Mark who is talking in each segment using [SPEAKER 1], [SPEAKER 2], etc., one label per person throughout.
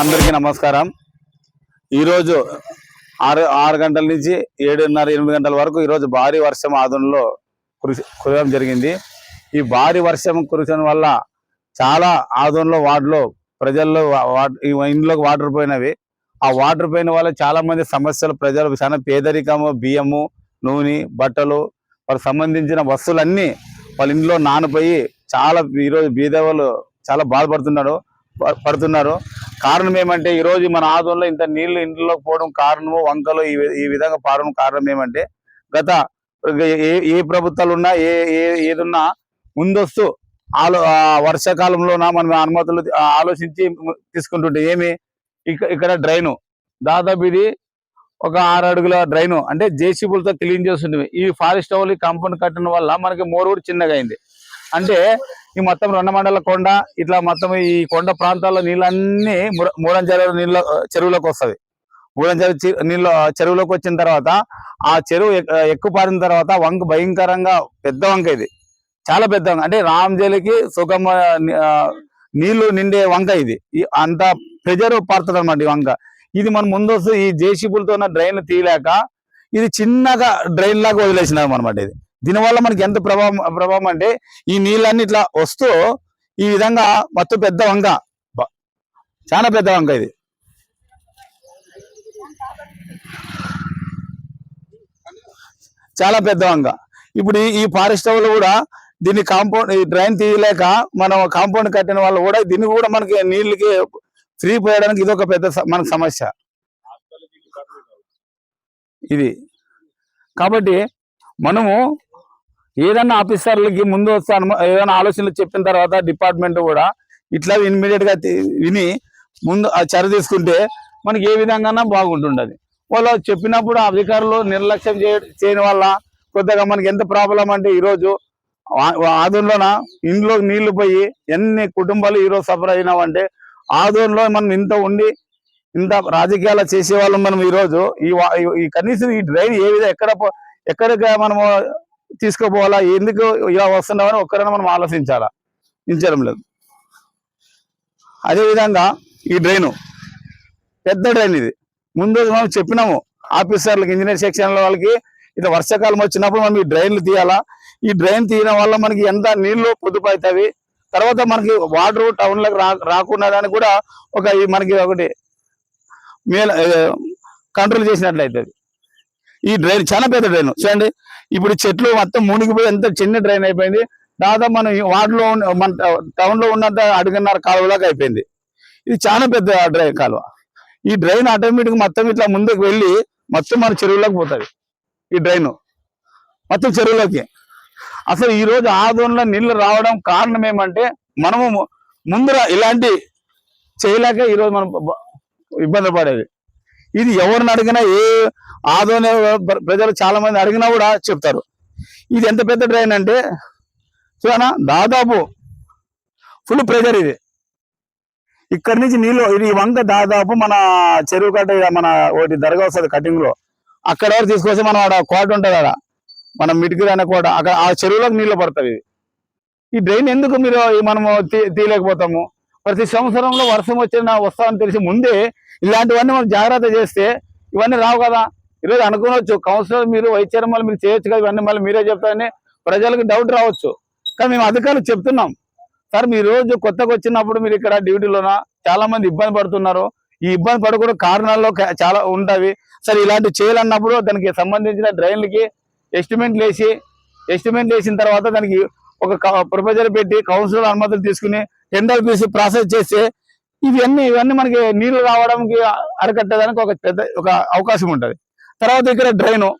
[SPEAKER 1] అందరికీ నమస్కారం. ఈరోజు ఆరు ఆరు గంటల నుంచి ఏడున్నర ఎనిమిది గంటల వరకు ఈరోజు భారీ వర్షం ఆదంలో కురిసి కురవడం జరిగింది. ఈ భారీ వర్షం కురిసిన వల్ల చాలా ఆదంలో వార్డులో ప్రజల్లో ఇంట్లోకి వాటర్ పోయినవి. ఆ వాటర్ పోయిన వల్ల చాలా మంది సమస్యలు ప్రజలు చాలా పేదరికము బియ్యము నూనె బట్టలు వాళ్ళకి సంబంధించిన వస్తువులన్నీ వాళ్ళ ఇంట్లో నానిపోయి చాలా ఈరోజు బీదవాళ్ళు చాలా బాధపడుతున్నారు పడుతున్నారు. కారణం ఏమంటే ఈ రోజు మన ఆదంలో ఇంత నీళ్ళు ఇంట్లోకి పోవడం కారణము వంకలు ఈ విధంగా పారడం కారణం ఏమంటే గత ఏ ఏ ప్రభుత్వాలు ఉన్నా ఏ ఏ ఏదున్నా ముందస్తు ఆలో ఆ వర్షాకాలంలోన మనం అనుమతులు ఆలోచించి తీసుకుంటుంటే ఏమి ఇక్కడ డ్రైను. దాదాపు ఇది ఒక ఆరు అడుగుల డ్రైను అంటే జేసీబులతో క్లీన్ చేస్తుండే ఈ ఫారెస్ట్ హౌల్ కాంపౌండ్ కట్టడం వల్ల మనకి మోరు కూడా చిన్నగా అయింది. అంటే ఈ మొత్తం రెండమండల కొండ ఇట్లా మొత్తం ఈ కొండ ప్రాంతాల్లో నీళ్ళన్నీ మూడ- నీళ్ళ చెరువులోకి వస్తది. మూడంచెరువు నీళ్ళ చెరువులోకి వచ్చిన తర్వాత ఆ చెరువు ఎక్- పారిన తర్వాత వంక భయంకరంగా పెద్ద వంక ఇది. చాలా పెద్ద వంక. అంటే రామజలికి సుగమ ఆ, నీళ్ళు నిండే వంక ఇది. అంత ప్రెజర్ పడుతుంది అనమాట ఈ వంక. ఇది మనం ముందొస్తూ ఈ జేసీబులతో ఉన్న డ్రైన్ తీయలేక ఇది చిన్నగా డ్రైన్ లాగా వదిలేసినాం అనమాట ఇది. దీనివల్ల మనకి ఎంత ప్రభావం ప్రభావం అంటే ఈ నీళ్ళన్నీ ఇట్లా వస్తూ ఈ విధంగా మొత్తం పెద్ద వంక. చాలా పెద్ద వంక ఇది. చాలా పెద్ద వంక. ఇప్పుడు ఈ- ఫారెస్ట్ వాళ్ళు కూడా దీన్ని కాంపౌండ్ ఈ డ్రైన్ తీయలేక మనం కాంపౌండ్ కట్టిన వాళ్ళు కూడా దీన్ని కూడా మనకి నీళ్ళకి ఫ్రీ పోయడానికి ఇది ఒక పెద్ద మనకు సమస్య. ఇది. కాబట్టి మనము ఏదైనా ఆఫీసర్లకి ముందు వస్తే ఏదైనా ఆలోచనలు చెప్పిన తర్వాత డిపార్ట్మెంట్ కూడా ఇట్లా ఇమ్మీడియట్గా విని ముందు ఆ చర్య తీసుకుంటే మనకి ఏ విధంగా బాగుంటుండదు. వాళ్ళు చెప్పినప్పుడు ఆ అధికారులు నిర్లక్ష్యం చేయని వల్ల కొద్దిగా మనకి ఎంత ప్రాబ్లం అంటే ఈరోజు ఆదుల్లోన ఇంట్లో నీళ్ళు పోయి ఎన్ని కుటుంబాలు ఈరోజు సఫర్ అయినావంటే ఆదూరులో మనం ఇంత ఉండి ఇంత రాజకీయాలు చేసే వాళ్ళం మనం ఈరోజు. ఈ ఈ- కనీసం ఈ డ్రైన్ ఏ విధంగా ఎక్కడ ఎక్కడికి మనము తీసుకుపోవాలా ఎందుకు ఇలా వస్తున్నామని ఒక్కరైనా మనం ఆలోచించాలా? చించడం లేదు. అదే విధంగా ఈ డ్రైను పెద్ద డ్రైన్ ఇది. ముందు మనం చెప్పినాము ఆఫీసర్లకి ఇంజనీర్ సెక్షన్ వాళ్ళకి ఇట్లా వర్షాకాలం వచ్చినప్పుడు మనం ఈ డ్రైన్లు తీయాలా? ఈ డ్రైన్ తీయడం వల్ల మనకి ఎంత నీళ్ళు పొదుపు అవుతాయి? తర్వాత మనకి వాటర్ టౌన్లకు రా రాకుండా దానికి కూడా ఒక ఈ మనకి ఒకటి మేల కంట్రోల్ చేసినట్లయితుంది ఈ డ్రైన్ చాలా పెద్ద డ్రైన్. చూడండి ఇప్పుడు చెట్లు మొత్తం మునిగిపోయి ఎంత చిన్న డ్రైన్ అయిపోయింది. దాదాపు మనం ఈ వార్డులో ఉన్న మన టౌన్లో ఉన్నంత అడుగున్నర కాలువలాగా అయిపోయింది. ఇది చాలా పెద్ద డ్రైన్ కాలువ. ఈ డ్రైన్ ఆటోమేటిక్ మొత్తం ఇట్లా ముందుకు వెళ్ళి మొత్తం మన చెరువులోకి పోతుంది. ఈ డ్రైన్ మొత్తం చెరువులోకి. అసలు ఈ రోజు ఆదోన్లో నీళ్ళు రావడం కారణం ఏమంటే మనము ముందర ఇలాంటి చేయలేక ఈరోజు మనం ఇబ్బంది పడేది. ఇది ఎవరిని అడిగినా ఏ ఆదోనే ప్రజలు చాలా మంది అడిగినా కూడా చెప్తారు. ఇది ఎంత పెద్ద డ్రైన్ అంటే చూడనా? దాదాపు ఫుల్ ప్రెజర్ ఇది. ఇక్కడి నుంచి నీళ్ళు ఇది వంక దాదాపు మన చెరువు కట్ట ఇక మన ఒకటి దర్గా వస్తుంది కటింగ్లో. అక్కడ వరకు తీసుకొస్తే మనం ఆడ కోట ఉంటుంది ఆడ. మనం మిటికి అనే అక్కడ ఆ చెరువులోకి నీళ్ళు పడుతుంది ఈ డ్రైన్ ఎందుకు మీరు మనము తీ- తీయలేకపోతాము? ప్రతి సంవత్సరంలో వర్షం వచ్చిన వస్తామని తెలిసి ముందే ఇలాంటివన్నీ మనం జాగ్రత్త చేస్తే ఇవన్నీ రావు కదా. ఈరోజు అనుకోవచ్చు కౌన్సిలర్ మీరు వైద్యం మళ్ళీ మీరు చేయొచ్చు కదా ఇవన్నీ మళ్ళీ మీరే చెప్తారని ప్రజలకు డౌట్ రావచ్చు. కానీ మేము అధికారులు చెప్తున్నాం. సార్ మీ రోజు కొత్తగా వచ్చినప్పుడు మీరు ఇక్కడ డ్యూటీలోన? చాలా మంది ఇబ్బంది పడుతున్నారు. ఈ ఇబ్బంది పడకూడదు కారణాల్లో చాలా ఉంటాయి. సరే ఇలాంటివి చేయాలన్నప్పుడు దానికి సంబంధించిన డ్రైన్లకి ఎస్టిమేట్ వేసి ఎస్టిమేట్ వేసిన తర్వాత దానికి ఒక ప్రపోజల్ పెట్టి కౌన్సిలర్ అనుమతులు తీసుకుని టెండర్ తీసి ప్రాసెస్ చేస్తే ఇవన్నీ ఇవన్నీ మనకి నీళ్ళు రావడానికి అరికట్టడానికి ఒక పెద్ద ఒక అవకాశం ఉంటుంది. తర్వాత ఇక్కడ డ్రైను.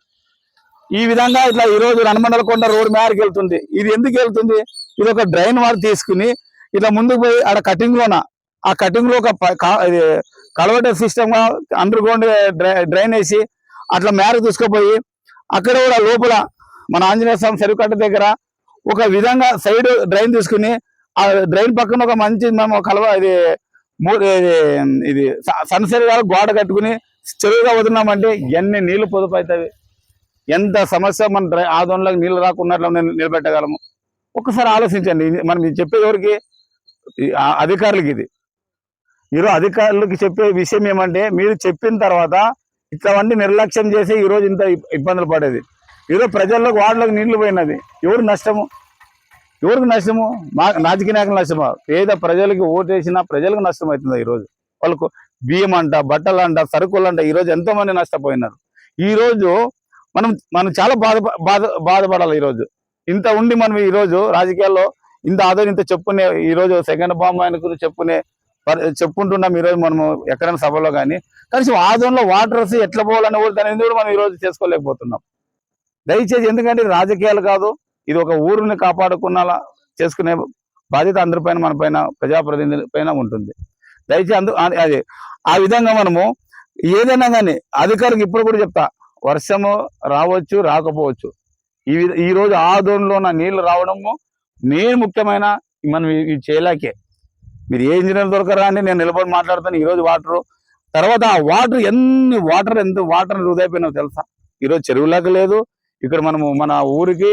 [SPEAKER 1] ఈ విధంగా ఇట్లా ఈ రోజు కొండ రోడ్ మేరకు వెళ్తుంది. ఇది ఎందుకు వెళ్తుంది? ఇది ఒక డ్రైన్ వారు తీసుకుని ఇట్లా ముందుకు పోయి ఆడ కటింగ్ లోన ఆ కటింగ్లో ఒక ప- culvert system underground drain వేసి అట్లా మేరకు తీసుకుపోయి అక్కడ కూడా లోపల మన ఆంజనేయ స్వామి చెరువు కట్ట దగ్గర ఒక విధంగా సైడ్ డ్రైన్ తీసుకుని ఆ డ్రైన్ పక్కన ఒక మంచి మేము కలవ ఇది ఇది ఇది సన్సెట్ గోడ కట్టుకుని చెరువుగా వదిలినామంటే ఎన్ని నీళ్ళు పొదుపు అవుతాయి ఎంత సమస్య మన డ్రై ఆదోన్లోకి నీళ్ళు రాకున్నట్లు నిలబెట్టగలము. ఒక్కసారి ఆలోచించండి. ఇది మనం చెప్పే ఎవరికి? అధికారులకి ఇది. ఈరోజు అధికారులకి చెప్పే విషయం ఏమంటే మీరు చెప్పిన తర్వాత ఇట్లావన్నీ నిర్లక్ష్యం చేసి ఈరోజు ఇంత ఇబ్బందులు పడేది. ఈరోజు ప్రజల్లోకి వార్డులోకి నీళ్ళు పోయినది. ఎవరు నష్టము? ఎవరికి నష్టము? మా రాజకీయ నాయకులు నష్టమా? పేద ప్రజలకి ఓటేసినా ప్రజలకు నష్టం అవుతుంది ఈరోజు. వాళ్ళకు బియ్యం అంట బట్టలు అంట సరుకులు అంట ఈరోజు ఎంతో మంది నష్టపోయినారు. ఈ రోజు మనం మనం చాలా బాధ బాధ బాధపడాలి ఈరోజు ఇంత ఉండి మనం ఈరోజు రాజకీయాల్లో ఇంత ఆదో ఇంత చెప్పుకునే ఈరోజు సెకండ్ బాంబు ఆయన గురించి చెప్పుకునే చెప్పుకుంటున్నాం ఈరోజు మనము ఎక్కడైనా సభలో కానీ కనీసం ఆదంలో వాటర్ వస్తే ఎట్లా పోవాలని కూడా దాని కూడా మనం ఈరోజు చేసుకోలేకపోతున్నాం. దయచేసి ఎందుకంటే రాజకీయాలు కాదు. ఇది ఒక ఊరిని కాపాడుకున్నలా చేసుకునే బాధ్యత అందరిపైన మన పైన ప్రజాప్రతినిధుల పైన ఉంటుంది. దయచేసి అందు అది- ఆ విధంగా మనము ఏదైనా కానీ అధికారికి ఇప్పుడు కూడా చెప్తా. వర్షము రావచ్చు రాకపోవచ్చు. ఈ ఈరోజు ఈ రోజు ఆదోన్లో నీళ్ళు రావడము మెయిన్ ముఖ్యమైన మనం ఇవి చేయలేకే మీరు ఏ ఇంజనీర్ దొరకరా అని నేను నిలబడి మాట్లాడుతాను. ఈరోజు వాటరు వాటర్ తర్వాత ఆ వాటర్ ఎన్ని వాటర్ ఎంత వాటర్ వృధా అయిపోయినావు తెలుసా? ఈరోజు చెరువులకు లేదు. ఇక్కడ మనము మన ఊరికి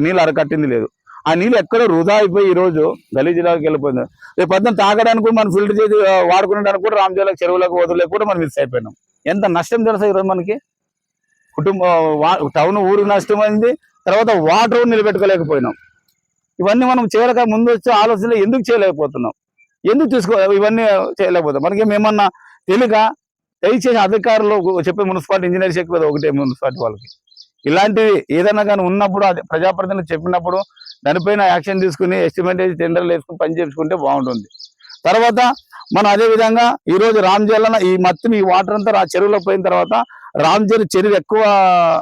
[SPEAKER 1] నీళ్ళు అరకట్టింది లేదు. ఆ నీళ్ళు ఎక్కడో వృధా అయిపోయి ఈ రోజు గలీజీలోకి వెళ్ళిపోయింది. రేపు పొద్దున్న తాగడానికి కూడా మనం ఫిల్టర్ చేసి ఆ, వాడుకునేదానికి కూడా రామజలకు చెరువులకు వదిలేక కూడా మనం మిస్ అయిపోయినాం. ఎంత నష్టం తెలుసా ఈరోజు మనకి? కుటుంబ టౌన్ ఊరికి నష్టమైంది. తర్వాత వాటర్ నిలబెట్టుకోలేకపోయినాం. ఇవన్నీ మనం చేయలేక ముందు వచ్చే ఆలోచనలు ఎందుకు చేయలేకపోతున్నాం? ఎందుకు తీసుకో ఇవన్నీ చేయలేకపోతాం. మనకి మేమన్నా తెలియక దయచేసి అధికారులు చెప్పే మున్సిపాలిటీ ఇంజనీర్ చెప్పేది ఒకటే మున్సిపాలిటీ వాళ్ళకి. ఇలాంటివి ఏదైనా కానీ ఉన్నప్పుడు అది ప్రజాప్రతినిధులు చెప్పినప్పుడు దానిపైన యాక్షన్ తీసుకుని ఎస్టిమేట్ వేసి టెండర్లు వేసుకుని పని చేసుకుంటే బాగుంటుంది. తర్వాత మనం అదే విధంగా ఈ ఈ మొత్తం ఈ వాటర్ అంతా ఆ చెరువులో పోయిన తర్వాత రామ్జల్ చెరువు ఎక్కువ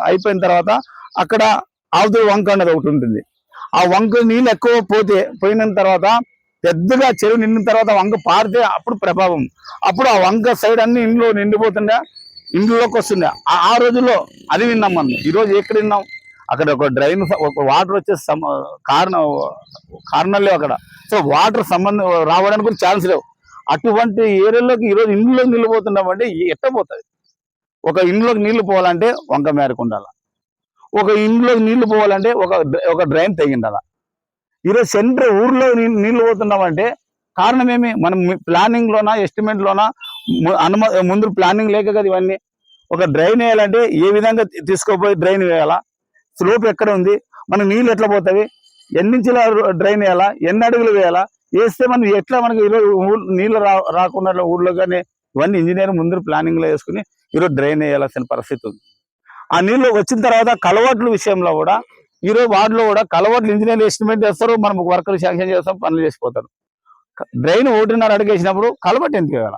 [SPEAKER 1] అయిపోయిన తర్వాత అక్కడ ఆవుతూ వంక అనేది ఒకటి ఉంటుంది. ఆ వంక నీళ్ళు ఎక్కువ పోతే పోయిన తర్వాత పెద్దగా చెరువు నిండిన తర్వాత వంక పారితే అప్పుడు ప్రభావం. అప్పుడు ఆ వంక సైడ్ అన్ని ఇంట్లో నిండిపోతుండే ఇంట్లోకి వస్తుండే. ఆ- ఆ రోజుల్లో అది విన్నాం మనం. ఈరోజు ఎక్కడ విన్నాం? అక్కడ ఒక డ్రైన్ ఒక వాటర్ వచ్చే సమ కారణం కారణాలు లేవు అక్కడ. సో వాటర్ సంబంధం రావడానికి కూడా ఛాన్స్ లేవు. అటువంటి ఏరియాలోకి ఈ రోజు ఇంట్లోకి నీళ్ళు పోతున్నామంటే ఎట్ట పోతుంది ఒక ఇంట్లోకి నీళ్ళు పోవాలంటే వంక మేరకు ఉండాలి. ఒక ఇంట్లోకి నీళ్ళు పోవాలంటే ఒక ఒక డ్రైన్ తెగిండాల. ఈరోజు సెంటర్ ఊర్లో నీళ్ళు పోతున్నామంటే కారణం ఏమి మనం ప్లానింగ్ లోనా ఎస్టిమేట్ లోనా అనుమ ముందు ప్లానింగ్ లేక కదా ఇవన్నీ. ఒక డ్రైన్ వేయాలంటే ఏ విధంగా తీసుకోపోయి డ్రైన్ వేయాలా? స్లోప్ ఎక్కడ ఉంది? మనకు నీళ్ళు ఎట్లా పోతాయి ఎన్ని డ్రైన్ వేయాలా? ఎన్ని అడుగులు వేయాలా? వేస్తే మనం ఎట్లా మనకి ఈరోజు నీళ్ళు రా రాకుండా ఊళ్ళో కానీ ఇవన్నీ ఇంజనీర్ ముందు ప్లానింగ్లో వేసుకుని ఈరోజు డ్రైన్ వేయాల్సిన పరిస్థితి ఉంది. ఆ నీళ్ళు వచ్చిన తర్వాత కలవాట్ల విషయంలో కూడా ఈరోజు వార్డులో కూడా కలవట్లు ఇంజనీర్లు ఎస్టిమేట్ చేస్తారు మనం వర్కర్లు శాంక్షన్ చేస్తాం పనులు చేసిపోతారు. డ్రైన్ ఒకటిన్నర అడిగేసినప్పుడు కలవట్ ఎందుకు వేయాల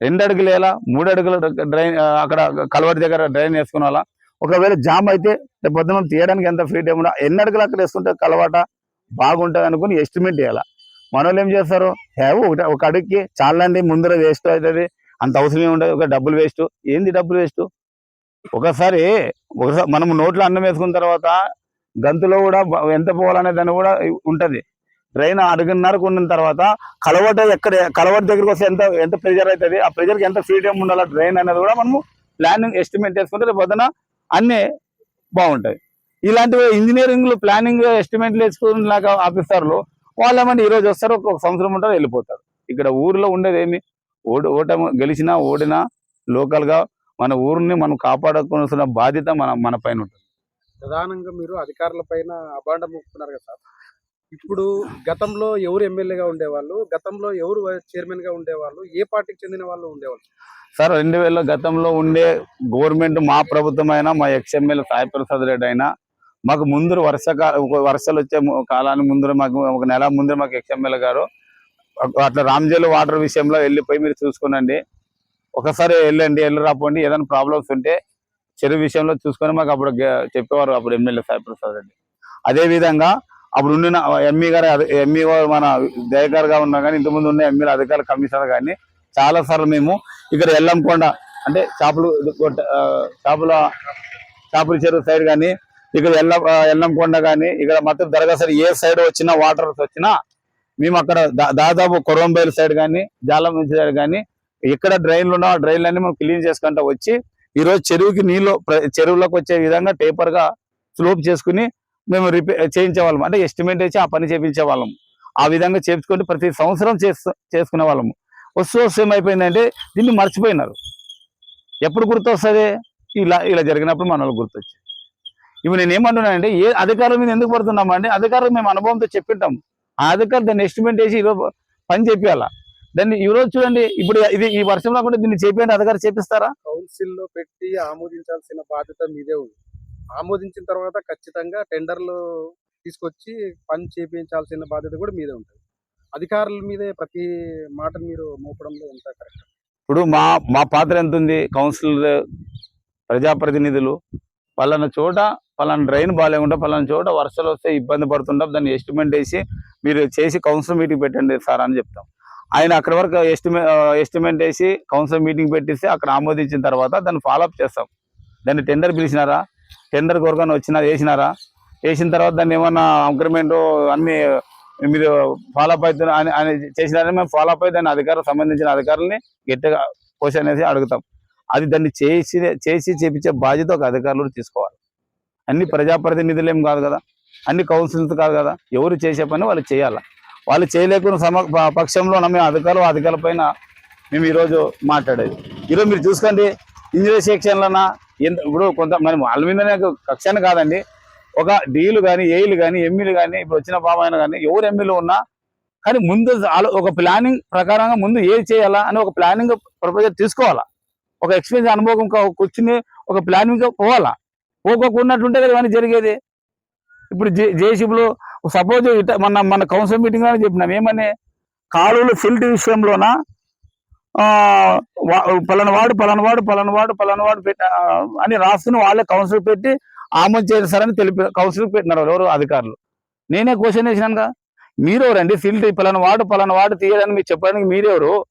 [SPEAKER 1] రెండు అడుగులు వేయాలా? మూడు అడుగులు డ్రైన్ అక్కడ కలవటి దగ్గర డ్రైన్ వేసుకునేలా? ఒకవేళ జామ్ అయితే రేపు పొద్దున తీయడానికి ఎంత ఫ్రీ టైం ఎన్ని అడుగులు అక్కడ వేసుకుంటే కలవాట బాగుంటుంది అనుకుని ఎస్టిమేట్ చేయాలా? మన వాళ్ళు ఏం చేస్తారు? హే ఒకటి ఒక అడుగుకి చాలండి ముందర వేస్ట్ అవుతుంది అంత అవసరం ఏమి ఉండదు ఒక డబ్బులు వేస్ట్. ఏంది డబ్బులు వేస్ట్? ఒకసారి ఒకసారి మనం నోట్లో అన్నం వేసుకున్న తర్వాత గంతులో కూడా ఎంత పోవాలనే దాన్ని కూడా ఉంటది. ట్రైన్ అడుగున్నరకు ఉన్న తర్వాత కలవట ఎక్కడ కలవట దగ్గరికి వస్తే ఎంత ఎంత ప్రెజర్ అవుతుంది ఆ ప్రెజర్కి ఎంత ఫ్రీడమ్ ఉండాలి ట్రైన్ అనేది కూడా మనము ప్లానింగ్ ఎస్టిమేట్ చేసుకుంటే పొద్దున అన్నీ బాగుంటాయి. ఇలాంటి ఇంజనీరింగ్ ప్లానింగ్ ఎస్టిమేట్లు వేసుకున్నాక ఆఫీసర్లు వాళ్ళు ఏమంటే ఈ రోజు వస్తారు ఒక సంవత్సరం ఉంటారు వెళ్ళిపోతారు. ఇక్కడ ఊర్లో ఉండేది ఏమి? ఓడి ఓటమి గెలిచినా ఓడినా లోకల్గా మన ఊరిని మనం కాపాడుకోవాల్సిన బాధ్యత మన మన పైన ఉంటుంది.
[SPEAKER 2] ప్రధానంగా మీరు అధికారుల పైన అభాండం మోపుతున్నారు కదా సార్. ఇప్పుడు గతంలో ఎవరు ఎమ్మెల్యేగా ఉండేవాళ్ళు? గతంలో ఎవరు చైర్మన్గా ఉండేవాళ్ళు? ఏ పార్టీకి చెందిన వాళ్ళు ఉండేవాళ్ళు?
[SPEAKER 1] సార్ రెండు వేల గతంలో ఉండే గవర్నమెంట్ మా ప్రభుత్వం అయినా మా ఎక్స్ఎమ్మెల్యే సాయి ప్రసాద్ రెడ్డి అయినా మాకు ముందు వర్షకా ఒక వర్షాలు వచ్చే కాలానికి ముందర మాకు ఒక నెల ముందు మాకు ఎక్స్ఎమ్మెల్యే గారు. అట్లా రామ్జల్ వాటర్ విషయంలో వెళ్ళిపోయి మీరు చూసుకోనండి. ఒకసారి వెళ్ళండి వెళ్ళి రాపోండి. ఏదైనా ప్రాబ్లమ్స్ ఉంటే చెరువు విషయంలో చూసుకొని మాకు అప్పుడు చెప్పేవారు అప్పుడు ఎమ్మెల్యే సాయి ప్రసాద్ రెడ్డి. అదే విధంగా అప్పుడు ఉండిన ఎంఈ గారు ఎంఈ మన దయగారు గా ఉన్నా కానీ ఇంతకుముందు ఉన్న ఎమ్మెల్యే అధికారుల కమిషనర్ కానీ చాలా సార్లు మేము ఇక్కడ ఎల్లంకొండ అంటే చేపలు చేపల చేపల చెరువు సైడ్ కానీ ఇక్కడ ఎల్ల ఎల్లంకొండ కానీ ఇక్కడ మొత్తం దరగాసరి ఏ సైడ్ వచ్చినా వాటర్ వచ్చినా మేము అక్కడ దా- దాదాపు కొరంబైల్ సైడ్ కానీ జాలం సైడ్ కానీ ఎక్కడ డ్రైన్లు ఉన్నా ఆ డ్రైన్లన్నీ మేము క్లీన్ చేసుకుంటా వచ్చి ఈరోజు చెరువుకి నీళ్ళు ప్ర- చెరువులోకి వచ్చే విధంగా టేపర్గా స్లోప్ చేసుకుని మేము రిపేర్ చేయించే వాళ్ళం అంటే ఎస్టిమేట్ వేసి ఆ పని చేయించే వాళ్ళం ఆ విధంగా చేయించుకొని ప్రతి సంవత్సరం చేసు చేసుకునే వాళ్ళము వస్తూ వస్తూ ఏమైపోయిందంటే దీన్ని మర్చిపోయినారు. ఎప్పుడు గుర్తొస్తుంది? ఇలా ఇలా జరిగినప్పుడు మన వాళ్ళు గుర్తొచ్చింది. ఇవి నేను ఏమంటున్నానంటే ఏ అధికారం మీద ఎందుకు పడుతున్నామంటే అధికారం మేము అనుభవంతో చెప్పింటాం. ఆ అధికారులు దాన్ని ఎస్టిమేట్ వేసి ఈరోజు పని చెప్పాలా దాన్ని ఈరోజు చూడండి ఇప్పుడు ఇది ఈ వర్షంలో కూడా దీన్ని చేపియండి అధికారులు చేపిస్తారా?
[SPEAKER 2] కౌన్సిల్లో పెట్టి ఆమోదించాల్సిన బాధ్యత మీదే ఉంది. ఆమోదించిన తర్వాత ఖచ్చితంగా టెండర్లు తీసుకొచ్చి పని చేపించాల్సిన బాధ్యత కూడా మీదే ఉంటుంది. అధికారుల మీదే ప్రతి మాట మీరు మోపడంలో ఎంత కరెక్ట్?
[SPEAKER 1] ఇప్పుడు మా మా పాత్ర ఎంత ఉంది? కౌన్సిలర్ ప్రజాప్రతినిధులు పలానా చోట పలానా డ్రైన్ బాగాలేకుండా పలానా చోట వర్షాలు వస్తే ఇబ్బంది పడుతుంటాం. దాన్ని ఎస్టిమేట్ వేసి మీరు చేసి కౌన్సిల్ మీటింగ్ పెట్టండి సార్ అని చెప్తాం. ఆయన అక్కడి వరకు ఎస్టిమే ఎస్టిమేట్ వేసి కౌన్సిల్ మీటింగ్ పెట్టిస్తే అక్కడ ఆమోదించిన తర్వాత దాన్ని ఫాలోఅప్ చేస్తాం. దాన్ని టెండర్ పిలిచినారా? టెండర్ కొరకని వచ్చినా వేసినారా? వేసిన తర్వాత దాన్ని ఏమన్నా ఇంక్రిమెంట్ అన్ని మీరు ఫాలోఅప్ అవుతున్న అని అని చేసినారని మేము ఫాలోఅప్ అయి దాని అధికారులు సంబంధించిన అధికారులని గట్టిగా క్వశ్చన్ అనేసి అడుగుతాం. అది దాన్ని చేసి చేసి చేపించే బాధ్యత ఒక అధికారులు తీసుకోవాలి. అన్ని ప్రజాప్రతినిధులు ఏం కాదు కదా? అన్ని కౌన్సిల్స్ కాదు కదా? ఎవరు చేసే పని వాళ్ళు చేయాలి? వాళ్ళు చేయలేకున్న సమ పక్షంలో మేము అధికారులు అధికారుల పైన మేము ఈరోజు మాట్లాడేది. ఈరోజు మీరు చూసుకోండి ఇంజనీర్ సెక్షన్లన ఎంత ఇప్పుడు కొంత మరి వాళ్ళ మీదనే కక్షాన్ని కాదండి. ఒక డీలు కానీ ఏఈలు కానీ ఎమ్మెల్యే కానీ ఇప్పుడు వచ్చిన బాబాయన కానీ ఎవరు ఎమ్మెల్యే ఉన్నా కానీ ముందు ఒక ప్లానింగ్ ప్రకారంగా ముందు ఏది చేయాలా అని ఒక ప్లానింగ్ ప్రపోజల్ తీసుకోవాలా. ఒక ఎక్స్పీరియన్స్ అనుభవం కూర్చుని ఒక ప్లానింగ్ పోవాలా. పోకోకున్నట్టుంటే కదా ఇవన్నీ జరిగేది. ఇప్పుడు జే జేసీబీలో సపోజ్ ఇట మన మన కౌన్సిల్ మీటింగ్ అని చెప్పినాం. ఏమని? కాలువలు ఫిల్ట్ విషయంలోన? ఆ, వా- పలానా వాడు పలానా వాడు పలానా వాడు పలానా వాడు అని రాసుకుని వాళ్ళే కౌన్సిల్ పెట్టి ఆమోదం చేస్తారని తెలిపి కౌన్సిల్ పెట్టినారు ఎవరు? అధికారులు. నేనే క్వశ్చన్ వేసినానుగా మీరెవరండి? ఫిల్ట్ పలానా వాడు పలానా వాడు తీయడానికి మీరు చెప్పడానికి మీరెవరు?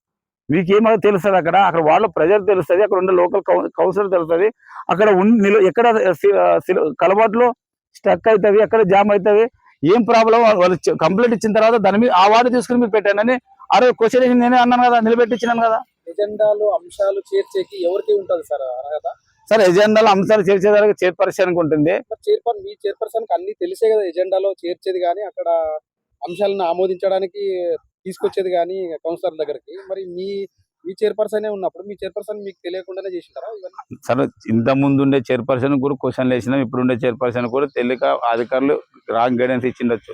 [SPEAKER 1] మీకేమో తెలుస్తుంది అక్కడ. అక్కడ వాళ్ళ ప్రజలు తెలుస్తుంది. అక్కడ ఉండే లోకల్ కౌన్సిలర్ తెలుస్తుంది. అక్కడ ఉండి ఎక్కడ సి- కలబాటులో స్టక్ అవుతుంది. ఎక్కడ జామ్ అవుతుంది. ఏం ప్రాబ్లం వాళ్ళు కంప్లైంట్ ఇచ్చిన తర్వాత దాని మీద ఆ వార్డు తీసుకుని మీరు పెట్టానని అరే క్వశ్చన్ నేనే అన్నాను కదా నిలబెట్టించినాను కదా.
[SPEAKER 2] ఎజెండాలు అంశాలు చేర్చేకి ఎవరికి ఉంటుంది సార్ అర్హత?
[SPEAKER 1] సరే ఎజెండాలో అంశాలు చేర్చేదానికి చైర్పర్సన్ ఉంటుంది.
[SPEAKER 2] చైర్పర్ మీ చైర్పర్సన్ అన్ని తెలిసే కదా ఎజెండాలో చేర్చేది కానీ అక్కడ అంశాలను ఆమోదించడానికి తీసుకొచ్చేది కానీ కౌన్సిలర్ దగ్గరికి. మరి మీ మీ చైర్పర్సన్ ఉన్నప్పుడు మీ చైర్పర్సన్ మీకు తెలియకుండానే చేసింటారా
[SPEAKER 1] సరే ఇంత ముందు ఉండే చైర్పర్సన్ కూడా క్వశ్చన్లు వేసినాం ఇప్పుడు ఉండే చైర్పర్సన్ కూడా తెలియక అధికారులు రాంగ్ గైడెన్స్ ఇచ్చిండొచ్చు.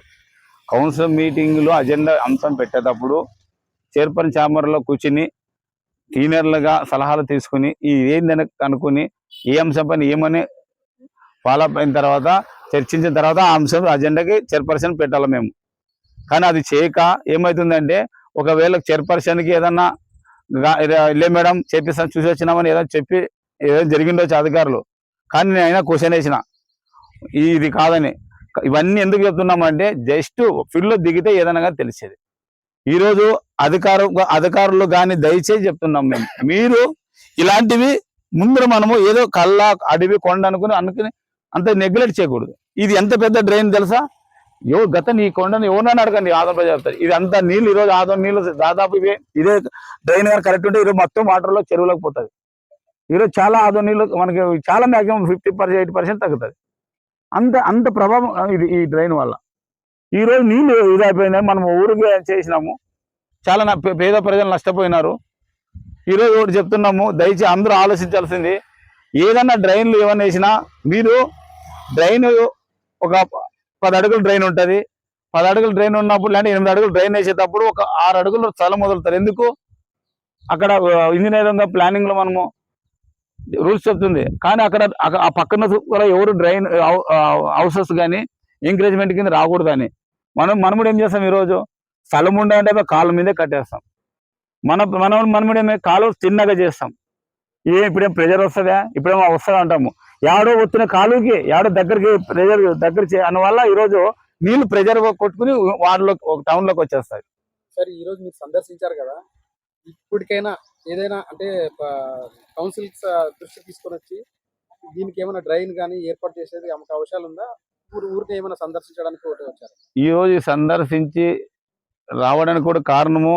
[SPEAKER 1] కౌన్సిల్ మీటింగ్లో అజెండా అంశం పెట్టేటప్పుడు చైర్పర్సన్ ఛాంబర్లో కూర్చుని సీనియర్లుగా సలహాలు తీసుకుని ఈ ఏందని అనుకుని ఏ అంశం పైన ఏమని ఫాలో అప్ అయిన తర్వాత చర్చించిన తర్వాత ఆ అంశం అజెండాకి చైర్పర్సన్ పెట్టాలి మేము. కానీ అది చేయక ఏమవుతుందంటే ఒకవేళ చైర్పర్సన్కి ఏదన్నా లే మేడం చేపిస్తాం చూసి వచ్చినామని ఏదో చెప్పి ఏదో జరిగిండొచ్చు అధికారులు. కానీ నేను అయినా క్వశ్చన్ వేసిన. ఇది కాదని. ఇవన్నీ ఎందుకు చెప్తున్నామంటే జస్ట్ ఫీల్డ్లో దిగితే ఏదైనా కానీ తెలిసేది. ఈరోజు అధికారు అధికారులు కానీ దయచేసి చెప్తున్నాం మేము. మీరు ఇలాంటివి ముందర మనము ఏదో కళ్ళ అడవి కొండ అనుకుని అనుకుని అంత నెగ్లెక్ట్ చేయకూడదు. ఇది ఎంత పెద్ద డ్రైన్ తెలుసా? ఏ గత నీ కొండని ఎవరినైనా అడగండి ఆంధ్రప్రదేశ్ చెప్తారు. ఇది అంత నీళ్ళు ఈ రోజు నీళ్ళు దాదాపు ఇవే ఇదే డ్రైన్ కానీ కరెక్ట్ ఉంటే ఈరోజు మొత్తం వాటర్లో చెరువులోకి పోతుంది. ఈరోజు చాలా ఆదో నీళ్ళు మనకి చాలా maximum fifty percent eighty percent తగ్గుతుంది. అంత అంత ప్రభావం ఇది ఈ డ్రైన్ వల్ల. ఈ రోజు నీళ్ళు ఇదైపోయినాయి మనం ఊరికి చేసినాము. చాలా నా పే- పేద ప్రజలు నష్టపోయినారు. ఈ రోజు ఒకటి చెప్తున్నాము దయచేసి అందరూ ఆలోచించాల్సింది ఏదన్నా డ్రైన్లు ఏమన్నా వేసినా మీరు డ్రైన్ ఒక పది అడుగులు డ్రైన్ ఉంటుంది. పది అడుగులు డ్రైన్ ఉన్నప్పుడు లేదంటే ఎనిమిది అడుగులు డ్రైన్ వేసేటప్పుడు ఒక ఆరు అడుగులు స్థలం వదులుతారు. ఎందుకు? అక్కడ ఇంజనీరింగ్ ప్లానింగ్లో మనము రూల్స్ చెప్తుంది. కానీ అక్కడ ఆ పక్కన కూడా ఎవరు డ్రైన్ హౌసెస్ కానీ ఎంకరేజ్మెంట్ కింద రాకూడదని. మనం మనముడు ఏం చేస్తాం ఈరోజు? స్థలం ఉండాలంటే కాళ్ళ మీదే కట్టేస్తాం. మన మనం మనముడు ఏమే కాలు చిన్నగా చేస్తాం. ఏ ఇప్పుడేం ప్రెజర్ వస్తుందా? ఇప్పుడేమో వస్తుందా అంటాము. యాడో వచ్చిన కాలుకి యాడో దగ్గరికి ప్రెజర్ దగ్గర అందువల్ల ఈరోజు నీళ్ళు ప్రెజర్ కొట్టుకుని వాటిలో ఒక టౌన్లోకి వచ్చేస్తాయి.
[SPEAKER 2] సరే ఈ రోజు మీరు సందర్శించారు కదా? ఇప్పటికైనా ఏదైనా అంటే కౌన్సిల్ దృష్టి తీసుకొని వచ్చి దీనికి ఏమైనా డ్రైన్ కానీ ఏర్పాటు చేసేది ఆమెకు అవకాశాలు ఉందా? ఊరు ఊరికి ఏమైనా సందర్శించడానికి ఒకటి వచ్చారు.
[SPEAKER 1] ఈ రోజు సందర్శించి రావడానికి కూడా కారణము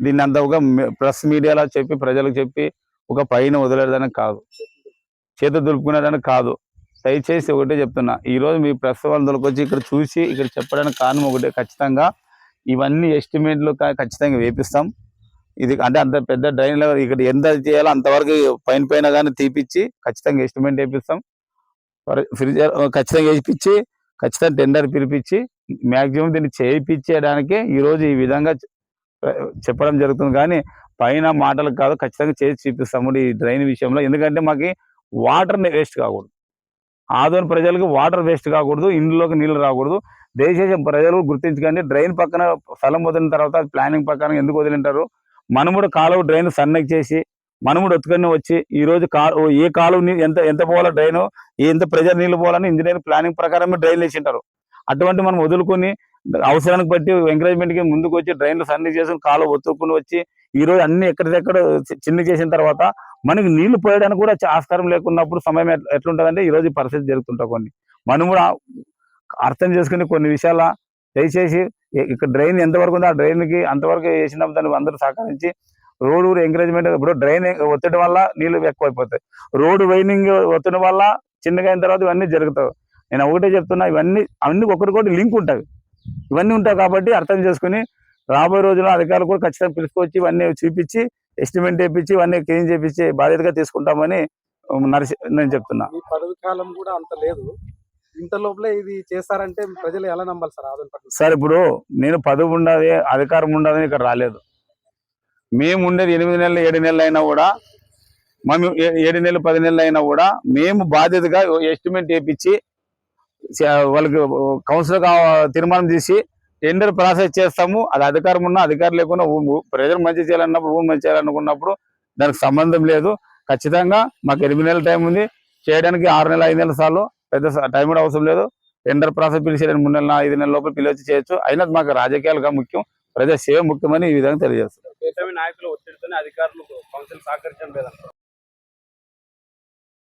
[SPEAKER 1] దీన్ని అంత ఒక ప్రెస్ మీడియాలో చెప్పి ప్రజలకు చెప్పి ఒక పైన వదిలేదానికి కాదు. చేత దులుపుకునేదానికి కాదు. దయచేసి ఒకటే చెప్తున్నా. ఈ రోజు మీ ప్రసవాలు దొరకొచ్చి ఇక్కడ చూసి ఇక్కడ చెప్పడానికి కారణం ఒకటే. ఖచ్చితంగా ఇవన్నీ ఎస్టిమేట్లు ఖచ్చితంగా వేపిస్తాం. ఇది అంటే అంత పెద్ద డ్రైన్ లెవెల్ ఇక్కడ ఎంత చేయాలో అంతవరకు పైన పైన కానీ తీపిచ్చి ఖచ్చితంగా ఎస్టిమేట్ వేపిస్తాం. ఫ్రిడ్జర్ ఖచ్చితంగా వేయించి ఖచ్చితంగా టెండర్ పిలిపించి మ్యాక్సిమం దీన్ని చేయించేయడానికే ఈ రోజు ఈ విధంగా చెప్పడం జరుగుతుంది. కానీ పైన మాటలకు కాదు ఖచ్చితంగా చేసి చూపిస్తాము ఈ డ్రైన్ విషయంలో. ఎందుకంటే మాకు వాటర్ వేస్ట్ కాకూడదు. ఆదోని ప్రజలకు వాటర్ వేస్ట్ కాకూడదు ఇండ్లోకి నీళ్ళు రాకూడదు. దయచేసి ప్రజలు గుర్తించకండి డ్రైన్ పక్కన స్థలం వదిలిన తర్వాత ప్లానింగ్ ప్రకారం ఎందుకు వదిలింటారు? మనముడు కాలువ డ్రైన్ సన్నకి చేసి మనముడు ఎత్తుకొని ఒత్తుకొని వచ్చి ఈ రోజు కా ఏ కాలువ ఎంత ఎంత పోవాలో డ్రైన్? ఎంత ప్రెజర్ నీళ్ళు పోవాలని ఇంజనీర్ ప్లానింగ్ ప్రకారమే డ్రైన్ వేసింటారు. అటువంటి మనం వదులుకొని అవసరానికి బట్టి ఎంకరేజ్మెంట్కి ముందుకు వచ్చి డ్రైన్లు సన్ని చేసుకుని కాలు ఒత్తుకుని వచ్చి ఈ రోజు అన్ని ఎక్కడిదెక్కడ చి- చిన్న చేసిన తర్వాత మనకి నీళ్ళు పోయడానికి కూడా ఆస్కారం లేకున్నప్పుడు సమయం ఎట్ల- ఎట్లుంటదంటే ఈ రోజు పరిస్థితి జరుగుతుంటాయి కొన్ని. మనం కూడా అర్థం చేసుకుని కొన్ని విషయాల దయచేసి ఇక్కడ డ్రైన్ ఎంతవరకు ఉందో ఆ డ్రైన్కి అంతవరకు వేసినాం దాన్ని అందరూ సహకరించి రోడ్డు ఎంకరేజ్మెంట్ ఇప్పుడు డ్రైన్ ఒత్తడం వల్ల నీళ్ళు ఎక్కువైపోతాయి. రోడ్డు వైనింగ్ ఒత్తిడి వల్ల చిన్నగా అయిన తర్వాత ఇవన్నీ జరుగుతాయి. నేను ఒకటే చెప్తున్నా ఇవన్నీ అన్ని ఒకరికొకటి లింక్ ఉంటాయి. ఇవన్నీ ఉంటాయి కాబట్టి అర్థం చేసుకుని రాబోయే రోజుల్లో అధికారులు కూడా ఖచ్చితంగా పిలుచుకొచ్చి ఇవన్నీ చూపించి ఎస్టిమేట్ వేయించి ఇవన్నీ క్లీన్ చేపించి బాధ్యతగా తీసుకుంటామని నరసి నేను చెప్తున్నా.
[SPEAKER 2] పదవి కాలం కూడా అంత లేదు. ఇంత లోపలే ఇది చేస్తారంటే ప్రజలు ఎలా నమ్మాలి సార్
[SPEAKER 1] సార్ ఇప్పుడు నేను పదవి ఉండదు అధికారం ఉండదని ఇక్కడ రాలేదు. మేము ఉండేది ఎనిమిది నెలలు ఏడు నెలలు అయినా కూడా మేము ఏడు నెలలు పది నెలలు అయినా కూడా మేము బాధ్యతగా ఎస్టిమేట్ వేయించి వాళ్ళకి కౌన్సిల్ తీర్మానం తీసి టెండర్ ప్రాసెస్ చేస్తాము. అది అధికారం ఉన్నా అధికారం లేకుండా ఊ- ప్రజలు మంచి చేయాలన్నప్పుడు ఊరు మంచి చేయాలనుకున్నప్పుడు దానికి సంబంధం లేదు. ఖచ్చితంగా మాకు ఎనిమిది నెలల టైం ఉంది. చేయడానికి ఆరు నెలలు ఐదు నెలల సార్లు పెద్ద టైం కూడా అవసరం లేదు. టెండర్ ప్రాసెస్ పిలిచేయడానికి మూడు నెలల ఐదు నెలల లోపల పిలిచి చేయొచ్చు. అయినా మాకు రాజకీయాలుగా ముఖ్యం. ప్రజా సేవ ముఖ్యమని ఈ విధంగా తెలియజేస్తారు